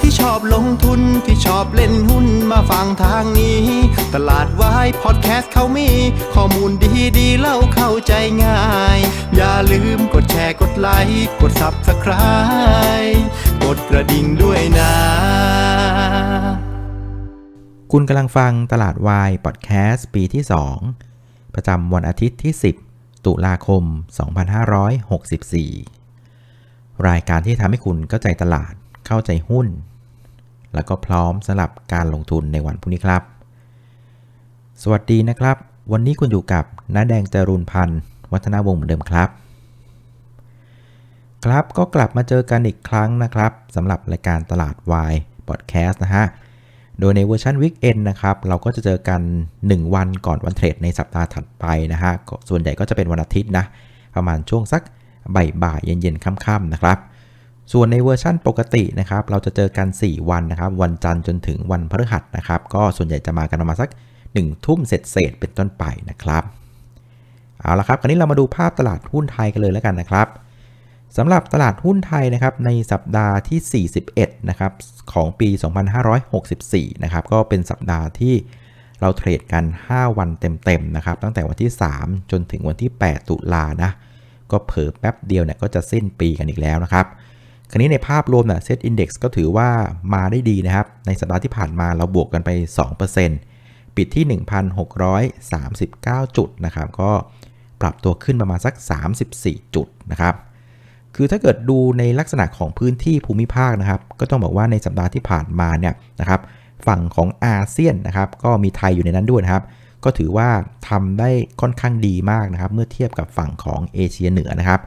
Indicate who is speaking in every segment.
Speaker 1: ที่ชอบลงทุนที่ชอบเล่นหุ้นมาฟังทางนี้ ตลาดวายพอดแคสต์เขามี ข้อมูลดีดีเล่าเข้าใจง่าย อย่าลืมกดแชร์กดไลค์กด Subscribe กดกระดิ่งด้วยนะ
Speaker 2: คุณกำลังฟังตลาดวายพอดแคสต์ปีที่ 2 ประจำวันอาทิตย์ที่ 10 ตุลาคม 2564 รายการที่ทำให้คุณเข้าใจตลาด เข้าใจหุ้น แล้วก็พร้อมสำหรับการลงทุนในวันพรุ่งนี้ครับ สวัสดีนะครับ วันนี้คุณอยู่กับน้าแดงจรุนพันธ์วัฒนาวงศ์เหมือนเดิมครับ ครับก็กลับมาเจอกันอีกครั้งนะครับสำหรับรายการตลาดวายพอดแคสต์นะฮะโดยในเวอร์ชันวิกเอนนะครับ เราก็จะเจอกัน 1 วันก่อนวันเทรดในสัปดาห์ถัดไปนะฮะ ส่วนใหญ่ก็จะเป็นวันอาทิตย์นะ ประมาณช่วงสักบ่ายๆเย็นๆ ค่ำๆนะครับ ส่วนในเวอร์ชั่นปกตินะครับเราจะเจอกัน 4 วันนะครับ วันจันทร์จนถึงวันพฤหัสนะครับ ก็ส่วนใหญ่จะมากันประมาณสัก1ทุ่มเศษๆเป็นต้นไปนะครับเอาละครับคราวนี้เรามาดูภาพตลาดหุ้นไทยกันเลยแล้วกันนะครับสำหรับตลาดหุ้นไทยนะครับในสัปดาห์ที่ 41นะครับของปี 2564นะครับก็เป็นสัปดาห์ที่เราเทรดกัน 5 วันเต็มๆนะครับตั้งแต่วันที่ 3 จนถึงวันที่ 8 ตุลานะก็เผลอแป๊บเดียวเนี่ยก็จะสิ้นปีกันอีกแล้วนะครับ คราวนี้ในภาพรวมเนี่ยเซตอินดี x ก็ถือว่ามาได้ดีนะครับ ในสัปดาห์ที่ผ่านมาเราบวกกันไป 2%ปิดที่ 1,639 จุดนะครับ ก็ปรับตัวขึ้นประมาณสัก 34 จุดนะครับ คือถ้าเกิดดูในลักษณะของพื้นที่ภูมิภาคนะครับ ก็ต้องบอกว่าในสัปดาห์ที่ผ่านมาเนี่ยนะครับ ฝั่งของอาเซียนนะครับ ก็มีไทยอยู่ในนั้นด้วยนะครับ ก็ถือว่าทำได้ค่อนข้างดีมากนะครับ เมื่อเทียบกับฝั่งของเอเชียเหนือนะครับ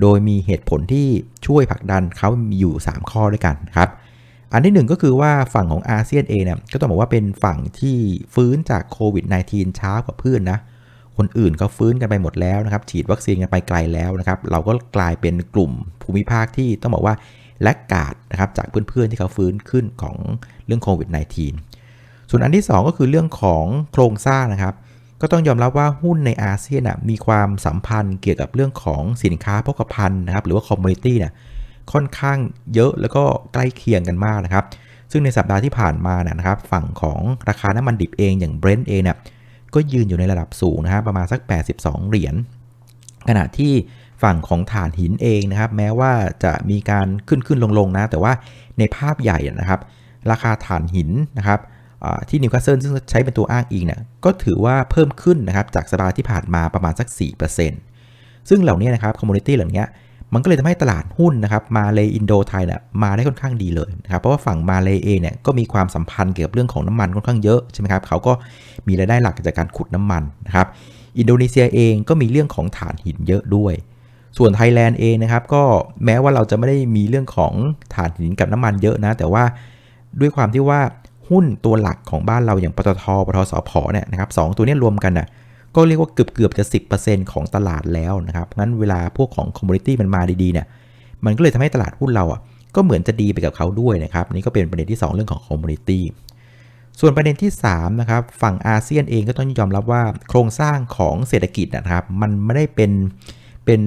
Speaker 2: โดยมีเหตุผลที่ช่วยผลักดันเขามีอยู่ 3 ข้อด้วยกันครับอันที่ 1 ก็คือว่าฝั่งของอาเซียนเองเนี่ยก็ต้องบอกว่าเป็นฝั่งที่ฟื้นจากโควิด -19 ช้ากว่าเพื่อนนะคนอื่นก็ฟื้นกันไปหมดแล้วนะครับ ฉีดวัคซีนกันไปไกลแล้วนะครับ เราก็กลายเป็นกลุ่มภูมิภาคที่ต้องบอกว่าแลกกาดนะครับจากเพื่อนๆที่เขาฟื้นขึ้นของเรื่องโควิด -19 ส่วนอันที่ 2 ก็คือเรื่องของโครงสร้างนะครับ ก็ต้องยอมรับว่าหุ้นในอาเซียนมีความสัมพันธ์เกี่ยวกับเรื่องของสินค้าโภคภัณฑ์นะครับ หรือว่าคอมมูนิตี้เนี่ยค่อนข้างเยอะแล้วก็ใกล้เคียงกันมากนะครับ ซึ่งในสัปดาห์ที่ผ่านมานะครับ ฝั่งของราคาน้ำมันดิบเองอย่างเบรนท์เองเนี่ยก็ยืนอยู่ในระดับสูงนะครับประมาณสัก 82 เหรียญ ขณะที่ฝั่งของถ่านหินเองนะครับ แม้ว่าจะมีการขึ้นขึ้นลงลงนะ แต่ว่าในภาพใหญ่นะครับ ราคาถ่านหินนะครับ ที่นิวคาสเซิลซึ่งใช้เป็นตัวอ้างอิงเนี่ยก็ถือว่าเพิ่มขึ้นนะครับจากสัปดาห์ที่ผ่านมาประมาณสัก 4%ซึ่งเหล่านี้นะครับคอมมูนิตี้เหล่านี้มันก็เลยทำให้ตลาดหุ้นนะครับมาเลยอินโดไทยเนี่ยมาได้ค่อนข้างดีเลยนะครับเพราะว่าฝั่งมาเลยเองเนี่ยก็มีความสัมพันธ์เกี่ยวกับเรื่องของน้ำมันค่อนข้างเยอะใช่ไหมครับเขาก็มีรายได้หลักจากการขุดน้ำมันนะครับอินโดนีเซียเองก็มีเรื่องของถ่านหินเยอะด้วย ส่วนไทยแลนด์เองนะครับก็แม้ว่าเราจะไม่ได้มีเรื่องของถ่านหินกับน้ำมันเยอะนะ แต่ว่าด้วยความที่ว่า หุ้นตัวหลักของบ้านเราอย่างปตทปตทสพเนี่ยนะครับสตัวนี้รวมกันน่ะก็เรียกว่าเกือบเกือบจะ 10%ของตลาดแล้วนะครับงั้นเวลาพวกของคอมมูนิตี้มันมาดีๆเนี่ยมันก็เลยทำให้ตลาดหุ้นเราอะก็เหมือนจะดีไปกับเขาด้วยนะครับนี่ก็เป็นประเด็นที่ 2 เรื่องของคอมมูนิตี้ส่วนประเด็นที่3นะครับฝั่งอาเซียนเองก็ต้องยอมรับว่าโครงสร้างของเศรษฐกิจนะครับ มันไม่ได้เป็นเป็น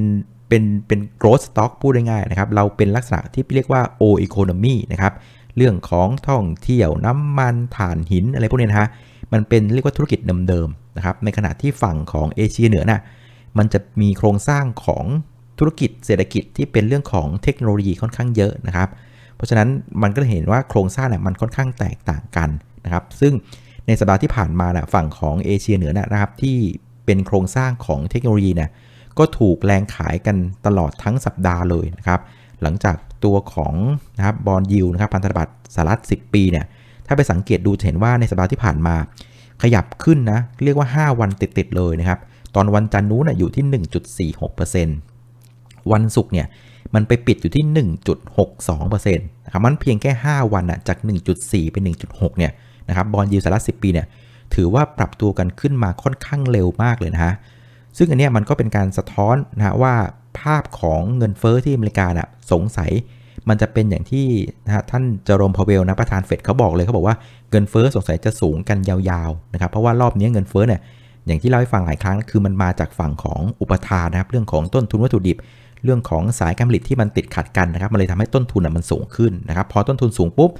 Speaker 2: เป็นเป็น growth stock พูดง่ายๆนะครับ เราเป็นลักษณะที่เรียกว่า o economy นะครับ เรื่องของท่องเที่ยวน้ำมันถ่านหินอะไรพวกนี้นะฮะมันเป็นเรียกว่าธุรกิจเดิมๆนะครับในขณะที่ฝั่งของเอเชียเหนือน่ะมันจะมีโครงสร้างของธุรกิจเศรษฐกิจที่เป็นเรื่องของเทคโนโลยีค่อนข้างเยอะนะครับ เพราะฉะนั้นมันก็เห็นว่าโครงสร้างเนี่ยมันค่อนข้างแตกต่างกันนะครับ ซึ่งในสัปดาห์ที่ผ่านมานะฝั่งของเอเชียเหนือนะครับที่เป็นโครงสร้างของเทคโนโลยีนี่ยก็ถูกแรงขายกันตลอดทั้งสัปดาห์เลยนะครับ หลังจาก ตัวของนะครับบอลยูนะครับพันธบัตรสหรัฐ10 ปีเนี่ยถ้าไปสังเกตดูจะเห็นว่าในสัปดาห์ที่ผ่านมา ขยับขึ้นนะ เรียกว่า 5 วันติดๆเลยนะครับ ตอนวันจันทร์นู้นอยู่ที่ 1.46%วันศุกร์เนี่ยมันไปปิดอยู่ที่ 1.62%นะครับมันเพียงแค่ 5 วันอะจาก 1.4 เป็น 1.6 เนี่ยนะครับบอลยูสหรัฐ10 ปีเนี่ยถือว่าปรับตัวกันขึ้นมาค่อนข้างเร็วมากเลยนะฮะซึ่งอันนี้มันก็เป็นการสะท้อนนะว่า ภาพของเงินเฟอ้อที่อเมริกาน่ะสงสัยมันจะเป็นอย่างที่นะฮะท่านเจอโรมพาเวลนะประธานเฟดเขาบอกเลยเขาบอกว่าเงินเฟอ้อสงสัยจะสูงกันยาวๆนะครับเพราะว่ารอบนี้เงินเฟอ้อเนี่ยอย่างที่เล่าให้ฟังหลายครั้งคือมันมาจากฝั่งของอุปทานนะครับเรื่องของต้นทุนวัตถุดิบ เรื่องของสายการผลิตที่มันติดขัดกันนะครับมันเลยทำให้ต้นทุนนะมันสูงขึ้นนะครับพอต้นทุนสูงปุ๊บ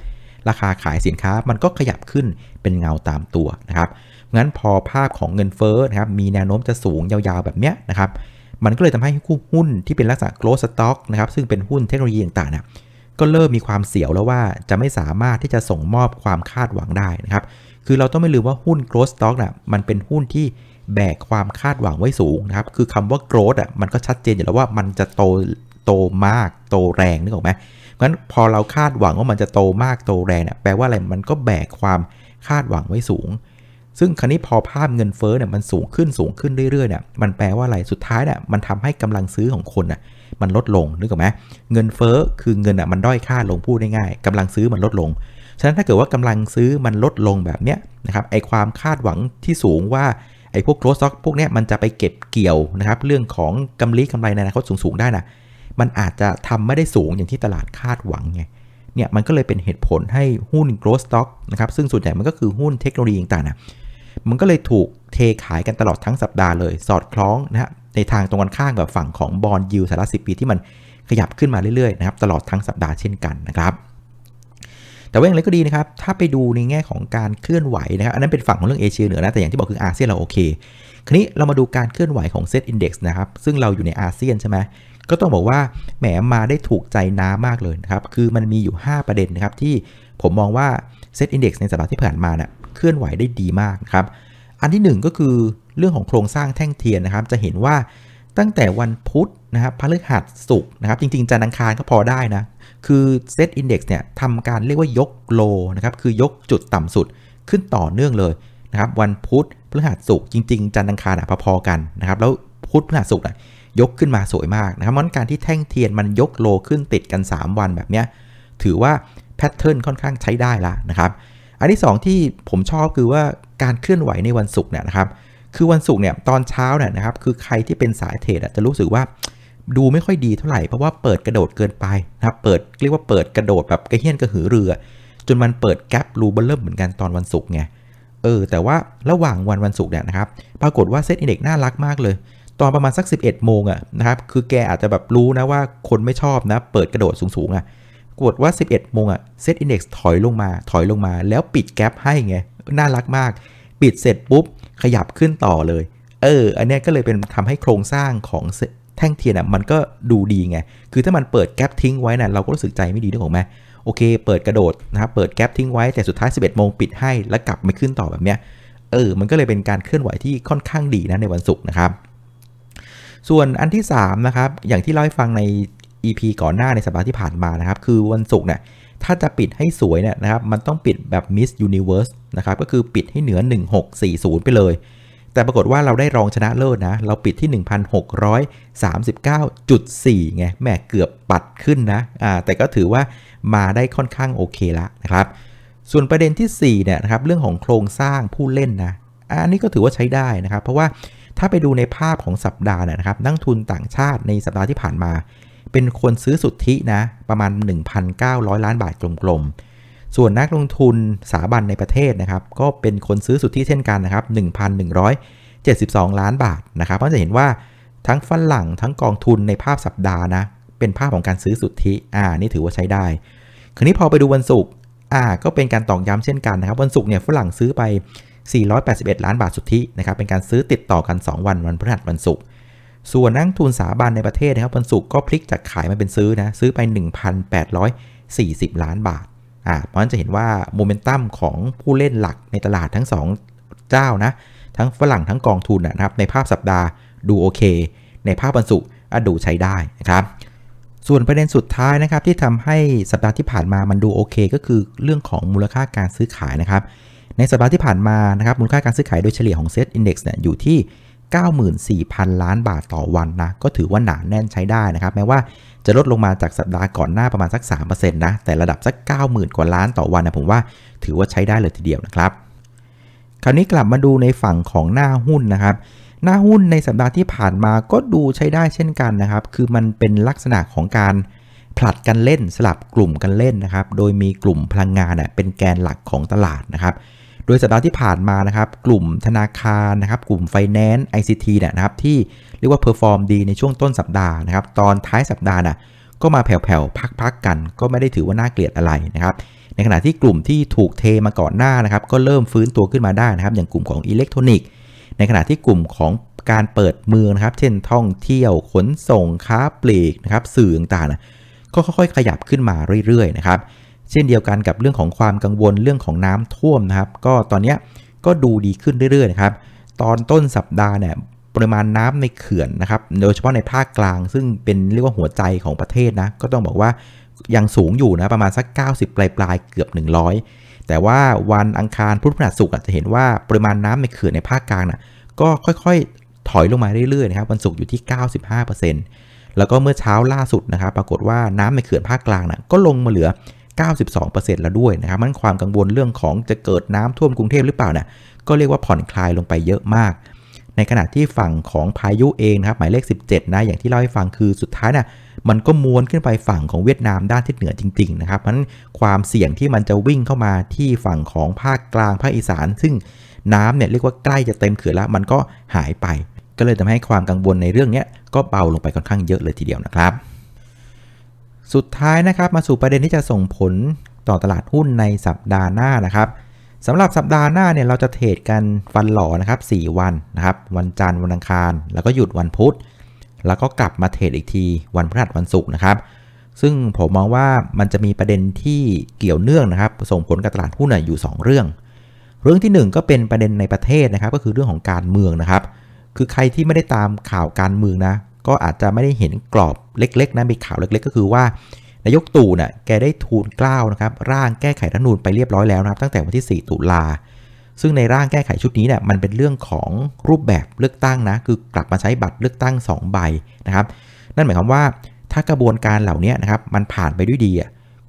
Speaker 2: ราคาขายสินค้ามันก็ขยับขึ้นเป็นเงาตามตัวนะครับงั้นพอภาพของเงินเฟ้อนะครับมีแนวโน้มจะสูงยาวๆแบบเนี้ยนะครับ มันก็เลยทำให้หุ้นที่เป็นลักษณะ growth stock นะครับซึ่งเป็นหุ้นเทคโนโลยีต่างๆนะก็เริ่มมีความเสียวแล้วว่าจะไม่สามารถที่จะส่งมอบความคาดหวังได้นะครับ คือเราต้องไม่ลืมว่าหุ้น growth stock นะมันเป็นหุ้นที่แบกความคาดหวังไว้สูงนะครับ คือคำว่า growth อะมันก็ชัดเจนอยู่แล้วว่ามันจะโตโตมากโตแรงนึกออกไหมงั้นพอเราคาดหวังว่ามันจะโตมากโตแรงเนี่ยแปลว่าอะไรมันก็แบกความคาดหวังไว้สูง ซึ่งคราวนี้พอภาพเงินเฟ้อเนี่ยมันสูงขึ้นสูงขึ้นเรื่อยๆเนี่ยมันแปลว่าอะไรสุดท้ายเนี่ยมันทำให้กำลังซื้อของคนน่ะมันลดลงนึกออกไหมเงินเฟ้อคือเงินอะมันด้อยค่าลงพูดง่ายๆกำลังซื้อมันลดลงฉะนั้นถ้าเกิดว่ากำลังซื้อมันลดลงแบบเนี้ยนะครับไอความคาดหวังที่สูงว่าไอพวกโกลด์สต็อกพวกเนี้ยมันจะไปเก็บเกี่ยวนะครับเรื่องของกำไรกำไรในอนาคตสูงๆได้นะมันอาจจะทำไม่ได้สูงอย่างที่ตลาดคาดหวังไงเนี่ยมันก็เลยเป็นเหตุผลให้หุ้น growth stock นะครับซึ่งส่วนใหญ่มันก็คือหุ้นเทคโนโลยีต่างๆนะ มันก็เลยถูกเทขายกันตลอดทั้งสัปดาห์เลย สอดคล้องนะฮะในทางตรงกันข้ามกับฝั่งของบอลยูสาระสิปีที่มันขยับขึ้นมาเรื่อยๆนะครับตลอดทั้งสัปดาห์เช่นกันนะครับแต่ว่าอย่างไรก็ดีนะครับ ถ้าไปดูในแง่ของการเคลื่อนไหวนะครับ อันนั้นเป็นฝั่งของเรื่องเอเชียเหนือนะ แต่อย่างที่บอกคืออาเซียนเราโอเค คราวนี้เรามาดูการเคลื่อนไหวของเซตอินดี x นะครับ ซึ่งเราอยู่ในอาเซียนใช่ไหม ก็ต้องบอกว่าแหมมาได้ถูกใจน้ามากเลยนะครับ คือมันมีอยู่ 5 ประเด็นนะครับที่ผมมองว่าเซตอินดี x ในสัปดาห์ที่ผ่านมาเนี่ย เคลื่อนไหวได้ดีมากครับ อันที่ 1 ก็คือเรื่องของโครงสร้างแท่งเทียนนะครับ จะเห็นว่าตั้งแต่วันพุธนะครับพฤหัสศุกร์นะครับ จริงๆจันทร์อังคารก็พอได้นะ คือเซตอินดี x เนี่ยทำการเรียกว่ายกโลนะครับ คือยกจุดต่ำสุดขึ้นต่อเนื่องเลยนะครับ วันพุธพฤหัสศุกร์จริง ๆ จันทร์อังคารอะพอๆกันนะครับ แล้วพุธพฤหัสศุกร์อะยกขึ้นมาสวยมากนะครับมันการที่แท่งเทียนมันยกโลขึ้นติดกัน 3 วันแบบเนี้ยถือว่าแพทเทิร์นค่อนข้างใช้ได้ละนะครับ อันที่ 2 ที่ผมชอบคือว่าการเคลื่อนไหวในวันศุกร์เนี่ยนะครับ คือวันศุกร์เนี่ยตอนเช้าเนี่ยนะครับ คือใครที่เป็นสายเทรดจะรู้สึกว่าดูไม่ค่อยดีเท่าไหร่ เพราะว่าเปิดกระโดดเกินไปนะครับ เปิดเรียกว่าเปิดกระโดดแบบกระเฮี้ยนกระหือเรือ จนมันเปิดแกลบรูเบลเริ่มเหมือนกันตอนวันศุกร์ไง เออ แต่ว่าระหว่างวันวันศุกร์เนี่ยนะครับ ปรากฏว่าเซตอินเด็กน่ารักมากเลย ตอนประมาณสัก 11 โมงอะนะครับ คือแกอาจจะแบบรู้นะว่าคนไม่ชอบนะ เปิดกระโดดสูงๆอะ กดว่า 11โมงอะเซตอินเด็กถอยลงมาถอยลงมา แล้วปิดแกลบให้ไง น่ารักมาก ปิดเสร็จปุ๊บ ขยับขึ้นต่อเลย เออ อันนี้ก็เลยเป็นทำให้โครงสร้างของแท่งเทียนอะมันก็ดูดีไง คือถ้ามันเปิดแกลบทิ้งไว้นะ่ะเราก็รู้สึกใจไม่ดีนึกออกไหมโอเค เปิดกระโดดนะครับเปิดแกลบทิ้งไว้แต่สุดท้าย 11โมงปิดให้แล้วกลับไม่ขึ้นต่อแบบเนี้ยเออ มันก็เลยเป็นการเคลื่อนไหวที่ค่อนข้างดีนะในวันศุกร์นะครับ ส่วนอันที่3นะครับ อย่างที่เล่าให้ฟังใน EP ก่อนหน้าในสัปดาห์ที่ผ่านมานะครับ คือวันศุกร์เนี่ยถ้าจะปิดให้สวยเนี่ยนะครับ มันต้องปิดแบบ Miss Universe นะครับ ก็คือปิดให้เหนือ 1640 ไปเลย แต่ปรากฏว่าเราได้รองชนะเลิศนะ เราปิดที่ 1,639.4 ไงแหมเกือบปัดขึ้นนะ อ่า แต่ก็ถือว่ามาได้ค่อนข้างโอเคละนะครับ ส่วนประเด็นที่4เนี่ยนะครับ เรื่องของโครงสร้างผู้เล่นนะ อันนี้ก็ถือว่าใช้ได้นะครับ เพราะว่าถ้าไปดูในภาพของสัปดาห์นะครับ นักทุนต่างชาติในสัปดาห์ที่ผ่านมา เป็นคนซื้อสุทธินะประมาณ 1,900 ล้านบาทกลมๆ ส่วนนักลงทุนสถาบันในประเทศนะครับก็เป็นคนซื้อสุทธิเช่นกันนะครับ 1,172 ล้านบาทนะครับเพราะจะเห็นว่าทั้งฝรั่งทั้งกองทุนในภาพสัปดาห์นะเป็นภาพของการซื้อสุทธิอ่านี่ถือว่าใช้ได้ คราวนี้พอไปดูวันศุกร์อ่าก็เป็นการตอกย้ำเช่นกันนะครับวันศุกร์เนี่ยฝรั่งซื้อไป 481 ล้านบาทสุทธินะครับเป็นการซื้อติดต่อกัน 2 วันวันพฤหัสวันศุกร์ ส่วนนักทุนสถาบันในประเทศนะครับวันศุกร์ก็พลิกจากขายมาเป็นซื้อนะซื้อไป 1,840 ล้านบาทอ่าเพราะฉะนั้นจะเห็นว่าโมเมนตัมของผู้เล่นหลักในตลาดทั้ง 2 เจ้านะทั้งฝรั่งทั้งกองทุนนะครับในภาพสัปดาห์ดูโอเค ในภาพวันศุกร์ดูใช้ได้นะครับส่วนประเด็นสุดท้ายนะครับที่ทำให้สัปดาห์ที่ผ่านมามันดูโอเค ก็คือเรื่องของมูลค่าการซื้อขายนะครับ ในสัปดาห์ที่ผ่านมานะครับมูลค่าการซื้อขายโดยเฉลี่ยของ Set Index เนี่ยอยู่ที่ 94,000 ล้านบาทต่อวันนะ ก็ถือว่าหนาแน่นใช้ได้นะครับ แม้ว่าจะลดลงมาจากสัปดาห์ก่อนหน้าประมาณสัก 3%นะ แต่ระดับสัก 90,000 กว่าล้านต่อวันนะผมว่าถือว่าใช้ได้เลยทีเดียวนะครับ คราวนี้กลับมาดูในฝั่งของหน้าหุ้นนะครับ หน้าหุ้นในสัปดาห์ที่ผ่านมาก็ดูใช้ได้เช่นกันนะครับ คือมันเป็นลักษณะของการผลัดกันเล่นสลับกลุ่มกันเล่นนะครับ โดยมีกลุ่มพลังงานเป็นแกนหลักของตลาดนะครับ โดยสัปดาห์ที่ผ่านมานะครับ กลุ่มธนาคารนะครับ กลุ่มไฟแนนซ์ ICT เนี่ยนะครับ ที่เรียกว่าเพอร์ฟอร์มดีในช่วงต้นสัปดาห์นะครับ ตอนท้ายสัปดาห์น่ะก็มาแผ่วๆ พักๆกัน ก็ไม่ได้ถือว่าน่าเกลียดอะไรนะครับ ในขณะที่กลุ่มที่ถูกเทมาก่อนหน้านะครับ ก็เริ่มฟื้นตัวขึ้นมาได้นะครับ อย่างกลุ่มของอิเล็กทรอนิกส์ ในขณะที่กลุ่มของการเปิดเมืองนะครับ เช่นท่องเที่ยว ขนส่ง ค้าปลีกนะครับ สื่อต่างๆนะก็ค่อยๆ ขยับขึ้นมาเรื่อยๆ นะครับ เช่นเดียวกันกับเรื่องของความกังวลเรื่องของน้ำท่วมนะครับ ก็ตอนนี้ก็ดูดีขึ้นเรื่อยๆนะครับ ตอนต้นสัปดาห์เนี่ยปริมาณน้ำในเขื่อนนะครับ โดยเฉพาะในภาคกลาง ซึ่งเป็นเรียกว่าหัวใจของประเทศนะ ก็ต้องบอกว่ายังสูงอยู่นะประมาณสัก 90 ปลายปลายๆเกือบ 100 แต่ว่าวันอังคารพุธพฤหัสศุกร์จะเห็นว่าปริมาณน้ำในเขื่อนในภาคกลางน่ะก็ค่อยๆ ถอยลงมาเรื่อยๆนะครับวันศุกร์อยู่ที่ 95%แล้วก็เมื่อเช้าล่าสุดนะครับ ปรากฏว่าน้ำในเขื่อนภาคกลางน่ะก็ลงมาเหลือ 92%แล้วด้วยนะครับมันความกังวลเรื่องของจะเกิดน้ำท่วมกรุงเทพหรือเปล่าเนี่ยก็เรียกว่าผ่อนคลายลงไปเยอะมาก ในขณะที่ฝั่งของพายุเองนะครับหมายเลข 17 นะอย่างที่เล่าให้ฟังคือสุดท้ายน่ะมันก็ม้วนขึ้นไปฝั่งของเวียดนามด้านทิศเหนือจริง ๆ นะครับเพราะนั้นความเสี่ยงที่มันจะวิ่งเข้ามาที่ฝั่งของภาคกลางภาคอีสาน ซึ่งน้ำเนี่ยเรียกว่าใกล้จะเต็มเขื่อนแล้วมันก็หายไป ก็เลยทำให้ความกังวลในเรื่องนี้ก็เบาลงไปค่อนข้างเยอะเลยทีเดียวนะครับ สุดท้ายนะครับมาสู่ประเด็นที่จะส่งผลต่อตลาดหุ้นในสัปดาห์หน้านะครับสำหรับสัปดาห์หน้าเนี่ยเราจะเทรดกันฟันหล่อนะครับ 4 วันนะครับ วันจันทร์วันอังคาร แล้วก็หยุดวันพุธ แล้วก็กลับมาเทรดอีกทีวันพฤหัสวันศุกร์นะครับ ซึ่งผมมองว่ามันจะมีประเด็นที่เกี่ยวเนื่องนะครับ ส่งผลกับตลาดหุ้นอยู่ 2 เรื่อง เรื่องที่ 1 ก็เป็นประเด็นในประเทศนะครับ ก็คือเรื่องของการเมืองนะครับ คือใครที่ไม่ได้ตามข่าวการเมืองนะ ก็อาจจะไม่ได้เห็นกรอบเล็กๆนะมีข่าวเล็กๆ ก็คือว่านายกตู่เนี่ยแกได้ทูลกล้าวนะครับร่างแก้ไขรัฐนูญไปเรียบร้อยแล้วนะครับ ตั้งแต่วันที่ 4 ตุลา ซึ่งในร่างแก้ไขชุดนี้เนี่ยมันเป็นเรื่องของรูปแบบเลือกตั้งนะคือกลับมาใช้บัตรเลือกตั้ง 2 ใบนะครับ นั่นหมายความว่าถ้ากระบวนการเหล่านี้นะครับมันผ่านไปด้วยดี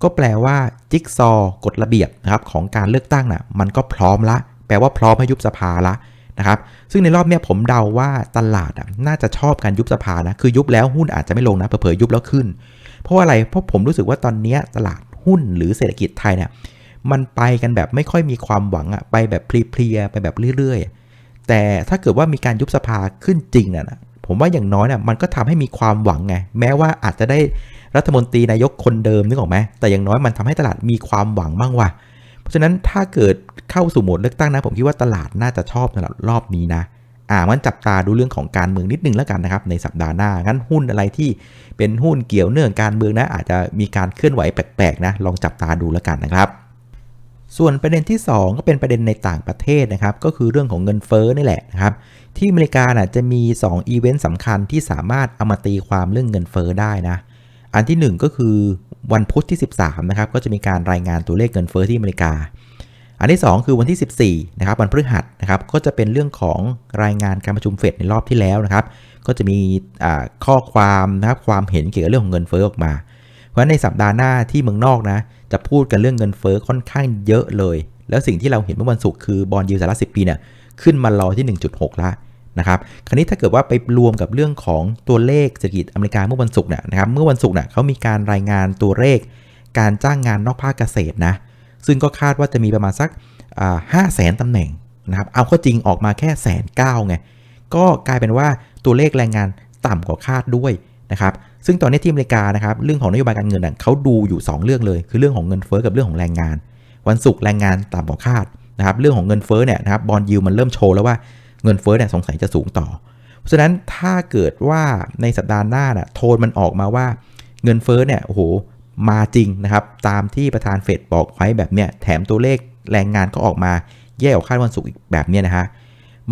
Speaker 2: ก็แปลว่าจิ๊กซอว์กฎระเบียบนะครับของการเลือกตั้งน่ะมันก็พร้อมละ แปลว่าพร้อมให้ยุบสภาละ นะครับซึ่งในรอบเนี้ยผมเดาว่าตลาดน่าจะชอบการยุบสภานะคือยุบแล้วหุ้นอาจจะไม่ลงนะเผลอๆยุบแล้วขึ้น เพราะอะไรเพราะผมรู้สึกว่าตอนนี้ตลาดหุ้นหรือเศรษฐกิจไทยเนี่ยมันไปกันแบบไม่ค่อยมีความหวังอะไปแบบเพลียๆไปแบบเรื่อยๆ แต่ถ้าเกิดว่ามีการยุบสภาขึ้นจริงนะนะผมว่าอย่างน้อยน่ะมันก็ทำให้มีความหวังไงแม้ว่าอาจจะได้รัฐมนตรีนายกคนเดิมนึกออกไหมแต่อย่างน้อยมันทำให้ตลาดมีความหวังบ้างว่ะ เพราะฉะนั้นถ้าเกิดเข้าสู่โหมดเลือกตั้งนะ ผมคิดว่าตลาดน่าจะชอบสำหรับรอบนี้นะอ่ามันจับตาดูเรื่องของการเมืองนิดนึงแล้วกันนะครับ ในสัปดาห์หน้างั้นหุ้นอะไรที่เป็นหุ้นเกี่ยวเนื่องการเมืองนะ อาจจะมีการเคลื่อนไหวแปลกๆนะลองจับตาดูแล้วกันนะครับ ส่วนประเด็นที่ 2 ก็เป็นประเด็นในต่างประเทศนะครับ ก็คือเรื่องของเงินเฟ้อนี่แหละนะครับ ที่อเมริกาน่ะจะมี2อีเวนต์สำคัญที่สามารถเอามาตีความเรื่องเงินเฟ้อได้นะ อันที่ 1 ก็คือวันพุธที่ 13นะครับก็จะมีการรายงานตัวเลขเงินเฟ้อที่อเมริกา อันที่ 2 คือวันที่ 14นะครับวันพฤหัสนะครับก็จะเป็นเรื่องของรายงานการประชุมเฟดในรอบที่แล้วนะครับ ก็จะมีข้อความนะครับความเห็นเกี่ยวกับเรื่องของเงินเฟ้อออกมา เพราะฉะนั้นในสัปดาห์หน้าที่เมืองนอกนะจะพูดกันเรื่องเงินเฟ้อค่อนข้างเยอะเลย แล้วสิ่งที่เราเห็นเมื่อวันศุกร์คือบอลยูสาระสิปีเนี่ยขึ้นมารอที่ 1.6ละ นะครับ คราวนี้ถ้าเกิดว่าไปรวมกับเรื่องของตัวเลขเศรษฐกิจอเมริกาเมื่อวันศุกร์เนี่ยนะครับ เมื่อวันศุกร์เนี่ยเขามีการรายงานตัวเลขการจ้างงานนอกภาคเกษตรนะ ซึ่งก็คาดว่าจะมีประมาณสักห้าแสนตำแหน่งนะครับ เอาข้าจริงออกมาแค่แสนเก้าไง ก็กลายเป็นว่าตัวเลขแรงงานต่ำกว่าคาดด้วยนะครับ ซึ่งตอนนี้ที่อเมริกานะครับ เรื่องของนโยบายการเงินเขาดูอยู่ 2 เรื่องเลย คือเรื่องของเงินเฟ้อกับเรื่องของแรงงาน วันศุกร์แรงงานต่ำกว่าคาดนะครับ เรื่องของเงินเฟ้อเนี่ยนะครับ บอลยูมันเริ่มโชว์แล้วว่า เงินเฟ้อเนี่ยสงสัยจะสูงต่อ เพราะฉะนั้นถ้าเกิดว่าในสัปดาห์หน้าน่ะโทนมันออกมาว่าเงินเฟ้อเนี่ยโอ้โหมาจริงนะครับตามที่ประธานเฟดบอกไว้แบบเนี้ยแถมตัวเลขแรงงานก็ออกมาแย่กว่าคาดวันศุกร์อีกแบบเนี้ยนะฮะ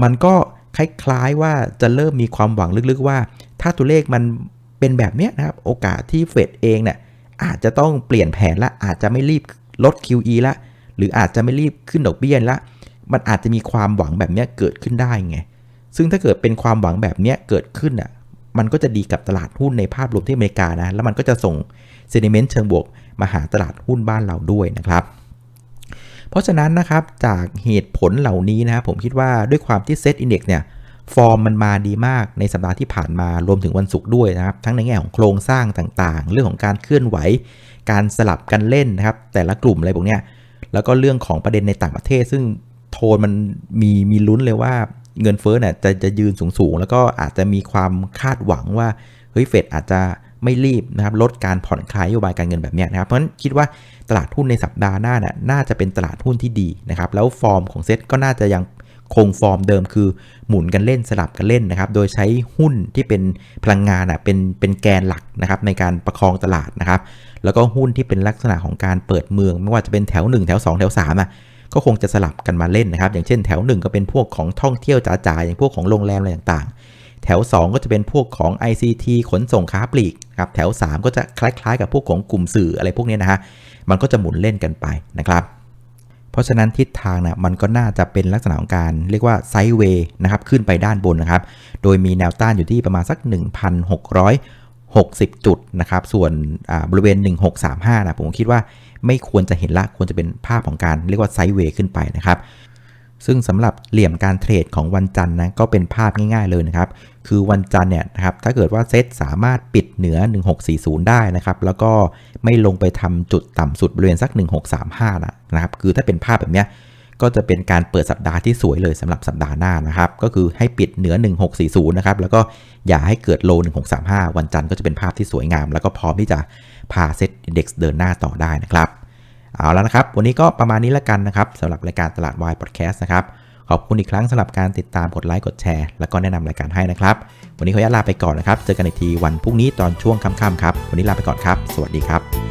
Speaker 2: มันก็คล้ายๆว่าจะเริ่มมีความหวังลึกๆว่า ถ้าตัวเลขมันเป็นแบบเนี้ยนะครับโอกาสที่เฟดเองเนี่ยอาจจะต้องเปลี่ยนแผนละอาจจะไม่รีบลด QE ละหรืออาจจะไม่รีบขึ้นดอกเบี้ยละ มันอาจจะมีความหวังแบบนี้เกิดขึ้นได้ไง ซึ่งถ้าเกิดเป็นความหวังแบบนี้เกิดขึ้นอะ มันก็จะดีกับตลาดหุ้นในภาพรวมที่อเมริกานะ แล้วมันก็จะส่งเซนิเมนต์เชิงบวกมาหาตลาดหุ้นบ้านเราด้วยนะครับ เพราะฉะนั้นนะครับจากเหตุผลเหล่านี้นะครับผมคิดว่าด้วยความที่เซตอินเด็กซ์เนี่ยฟอร์มมันมาดีมากในสัปดาห์ที่ผ่านมารวมถึงวันศุกร์ด้วยนะครับ ทั้งในแง่ของโครงสร้างต่างๆ เรื่องของการเคลื่อนไหว การสลับกันเล่นนะครับ แต่ละกลุ่มอะไรพวกเนี้ยแล้วก็เรื่องของประเด็นในต่างประเทศ ซึ่ง โทนมันมีมีลุ้นเลยว่าเงินเฟ้อเนี่ยจะจะยืนสูงๆ แล้วก็อาจจะมีความคาดหวังว่าเฮ้ยเฟดอาจจะไม่รีบนะครับลดการผ่อนคลายนโยบายการเงินแบบนี้นะครับเพราะฉะนั้นคิดว่าตลาดหุ้นในสัปดาห์หน้าน่ะน่าจะเป็นตลาดหุ้นที่ดีนะครับแล้วฟอร์มของเซ็ตก็น่าจะยังคงฟอร์มเดิมคือหมุนกันเล่นสลับกันเล่นนะครับ โดยใช้หุ้นที่เป็นพลังงานอะเป็นเป็นแกนหลักนะครับในการประคองตลาดนะครับ แล้วก็หุ้นที่เป็นลักษณะของการเปิดเมือง ไม่ว่าจะเป็นแถว 1 แถว 2 แถว3อะ ก็คงจะสลับกันมาเล่นนะครับ อย่างเช่นแถว 1 ก็เป็นพวกของท่องเที่ยวจ๋าๆอย่างพวกของโรงแรมอะไรต่างๆ แถว 2 ก็จะเป็นพวกของ ICT ขนส่งค้าปลีกครับแถว 3 ก็จะคล้ายๆ กับพวกของกลุ่มสื่ออะไรพวกนี้นะฮะมันก็จะหมุนเล่นกันไปนะครับเพราะฉะนั้นทิศทางนะมันก็น่าจะเป็นลักษณะของการเรียกว่าไซด์เวย์นะครับขึ้นไปด้านบนนะครับ โดยมีแนวต้านอยู่ที่ประมาณสัก 1,660 จุดนะครับ ส่วนบริเวณ 1635นะผมคิดว่า ไม่ควรจะเห็นละควรจะเป็นภาพของการเรียกว่าไซด์เวย์ขึ้นไปนะครับซึ่งสำหรับเหลี่ยมการเทรดของวันจันทร์นะก็เป็นภาพง่ายๆเลยนะครับ คือวันจันทร์เนี่ยนะครับถ้าเกิดว่าเซตสามารถปิดเหนือ 1640 ได้นะครับ แล้วก็ไม่ลงไปทำจุดต่ำสุดบริเวณสัก 1635นะนะครับ คือถ้าเป็นภาพแบบเนี้ยก็จะเป็นการเปิดสัปดาห์ที่สวยเลยสำหรับสัปดาห์หน้านะครับ ก็คือให้ปิดเหนือ 1640 นะครับ แล้วก็อย่าให้เกิดโล 1635 วันจันทร์ก็จะเป็นภาพที่สวยงาม แล้วก็พร้อมที่จะ พาเซ็ตอินดี x เดินหน้าต่อได้นะครับ เอาแล้วนะครับ วันนี้ก็ประมาณนี้แล้วกันนะครับสำหรับรายการตลาดวายพอดแคสต์นะครับ ขอบคุณอีกครั้งสำหรับการติดตามกดไลค์กดแชร์แล้วก็แนะนำรายการให้นะครับ วันนี้ขออนุญาตลาไปก่อนนะครับ เจอกันอีกทีวันพรุ่งนี้ตอนช่วงค่ำๆครับ วันนี้ลาไปก่อนครับ สวัสดีครับ